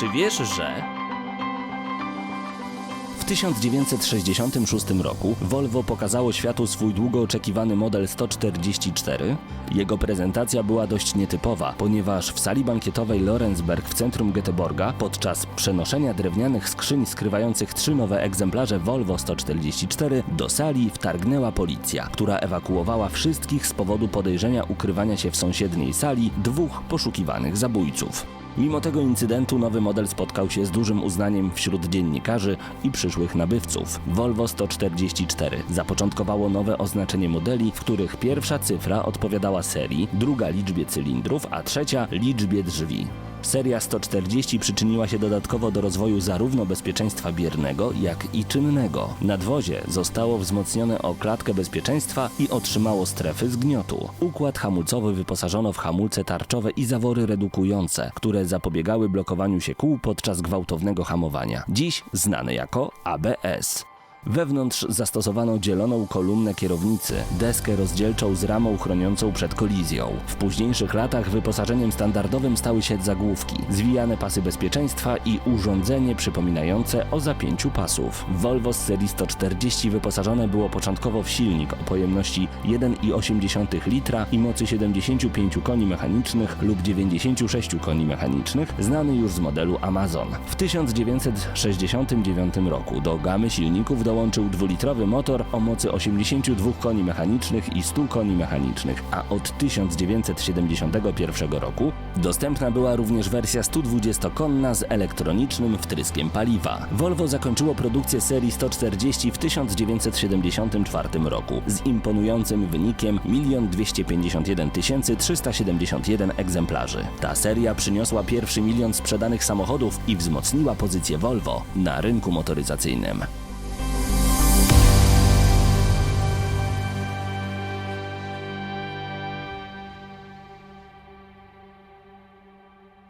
Czy wiesz, że W 1966 roku Volvo pokazało światu swój długo oczekiwany model 144. Jego prezentacja była dość nietypowa, ponieważ w sali bankietowej Lorenzberg w centrum Göteborga podczas przenoszenia drewnianych skrzyń skrywających trzy nowe egzemplarze Volvo 144 do sali wtargnęła policja, która ewakuowała wszystkich z powodu podejrzenia ukrywania się w sąsiedniej sali dwóch poszukiwanych zabójców. Mimo tego incydentu nowy model spotkał się z dużym uznaniem wśród dziennikarzy i przyszłych nabywców. Volvo 144 zapoczątkowało nowe oznaczenie modeli, w których pierwsza cyfra odpowiadała serii, druga liczbie cylindrów, a trzecia liczbie drzwi. Seria 140 przyczyniła się dodatkowo do rozwoju zarówno bezpieczeństwa biernego, jak i czynnego. Nadwozie zostało wzmocnione o klatkę bezpieczeństwa i otrzymało strefy zgniotu. Układ hamulcowy wyposażono w hamulce tarczowe i zawory redukujące, które zapobiegały blokowaniu się kół podczas gwałtownego hamowania. Dziś znane jako ABS. Wewnątrz zastosowano dzieloną kolumnę kierownicy, deskę rozdzielczą z ramą chroniącą przed kolizją. W późniejszych latach wyposażeniem standardowym stały się zagłówki, zwijane pasy bezpieczeństwa i urządzenie przypominające o zapięciu pasów. Volvo z serii 140 wyposażone było początkowo w silnik o pojemności 1,8 litra i mocy 75 koni mechanicznych lub 96 koni mechanicznych, znany już z modelu Amazon. W 1969 roku do gamy silników dołączył dwulitrowy motor o mocy 82 koni mechanicznych i 100 koni mechanicznych, a od 1971 roku dostępna była również wersja 120-konna z elektronicznym wtryskiem paliwa. Volvo zakończyło produkcję serii 140 w 1974 roku z imponującym wynikiem 1 251 371 egzemplarzy. Ta seria przyniosła pierwszy milion sprzedanych samochodów i wzmocniła pozycję Volvo na rynku motoryzacyjnym.